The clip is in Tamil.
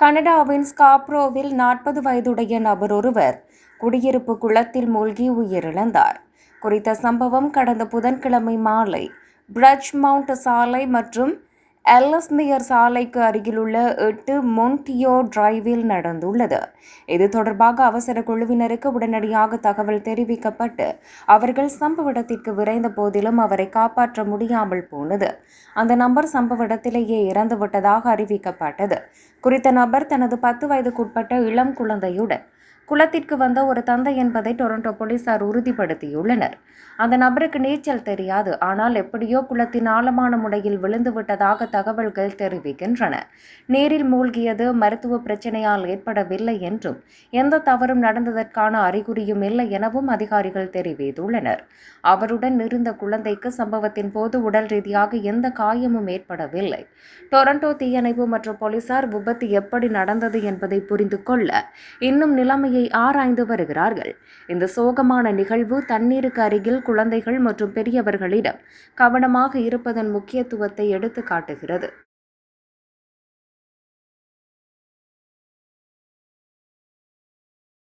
கனடாவின் ஸ்காப்ரோவில் நாற்பது வயதுடைய நபர் ஒருவர் குடியிருப்பு குளத்தில் மூழ்கி உயிரிழந்தார். குறித்த சம்பவம் கடந்த புதன்கிழமை மாலை பிரஜ் மவுண்ட் சாலை மற்றும் எல்லஸ்மியர் சாலைக்கு அருகிலுள்ள எட்டு மொன்டியோ டிரைவில் நடந்துள்ளது. இது தொடர்பாக அவசர குழுவினருக்கு உடனடியாக தகவல் தெரிவிக்கப்பட்டு அவர்கள் சம்பவ இடத்திற்கு விரைந்த போதிலும் அவரை காப்பாற்ற முடியாமல் போனது. அந்த நபர் சம்பவ இடத்திலேயே இறந்துவிட்டதாக அறிவிக்கப்பட்டது. குறித்த நபர் தனது பத்து வயதுக்குட்பட்ட இளம் குழந்தையுடன் குளத்திற்கு வந்த ஒரு தந்தை என்பதை டொரண்டோ போலீசார் உறுதிப்படுத்தியுள்ளனர். அந்த நபருக்கு நீச்சல் தெரியாது. ஆனால் எப்படியோ குளத்தின் ஆழமான முறையில் விழுந்து விட்டதாக தகவல்கள் தெரிவிக்கின்றன. நீரில் மூழ்கியது மருத்துவ பிரச்சனையால் ஏற்படவில்லை என்றும் எந்த தவறும் நடந்ததற்கான அறிகுறியும் இல்லை எனவும் அதிகாரிகள் தெரிவித்துள்ளனர். அவருடன் இருந்த குழந்தைக்கு சம்பவத்தின் போது உடல் ரீதியாக எந்த காயமும் ஏற்படவில்லை. டொரண்டோ தீயணைப்பு மற்றும் போலீசார் விபத்து எப்படி நடந்தது என்பதை புரிந்து கொள்ள இன்னும் நிலைமையை ஆராய்ந்து வருகிறார்கள். இந்த சோகமான நிகழ்வு தண்ணீருக்கு அருகில் குழந்தைகள் மற்றும் பெரியவர்களிடம் கவனமாக இருப்பதன் முக்கியத்துவத்தை எடுத்து காட்டுகிறது